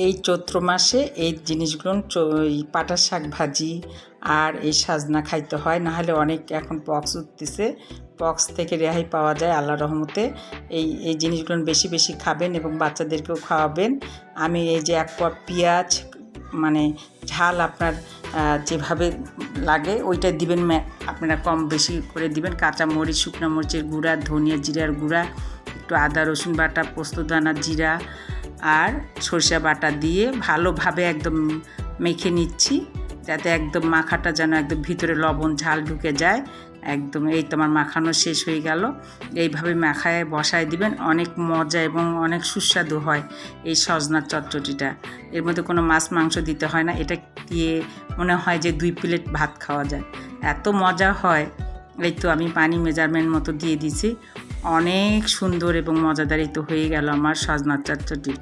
এই চৈত্র মাসে এই জিনিসগুলো পাটার শাক ভাজি আর এই সাজনা খাইতে হয়। না হলে অনেক এখন পক্স উঠতেছে। পক্স থেকে রেহাই পাওয়া যায় আল্লাহ রহমতে। এই এই জিনিসগুলো বেশি বেশি খাবেন এবং বাচ্চাদেরকেও খাওয়াবেন। আমি এই যে এক পট পেঁয়াজ মানে ঝাল আপনার যেভাবে লাগে ওইটা দিবেন আপনারা কম বেশি করে দিবেন। কাঁচা মরিচ, শুকনো মরিচের গুঁড়া, ধনিয়া জিরার গুঁড়া, একটু আদা, রসুন বাটা পোস্তদানা জিরা আর সরষে বাটা দিয়ে ভালোভাবে একদম মেখে নিচ্ছি, যাতে একদম মাখাটা যেন একদম ভিতরে লবণ, ঝাল ঢুকে যায়। একদম এই তোমার মাখানো শেষ হয়ে গেল। এইভাবে মাখায়, বসায় দিবেন, অনেক মজা এবং অনেক সুস্বাদু হয় এই সজনার চটচটিটা এর মধ্যে কোনো মাছ মাংস দিতে হয় না, এটা দিয়ে মনে হয় যে দুই প্লেট ভাত খাওয়া যায়। এত মজা হয়। এই তো আমি পানি মেজারমেন্ট মতো দিয়ে দিছি। অনেক সুন্দর এবং মজাদার এই তো হয়ে গেল আমার সজনার চটচটি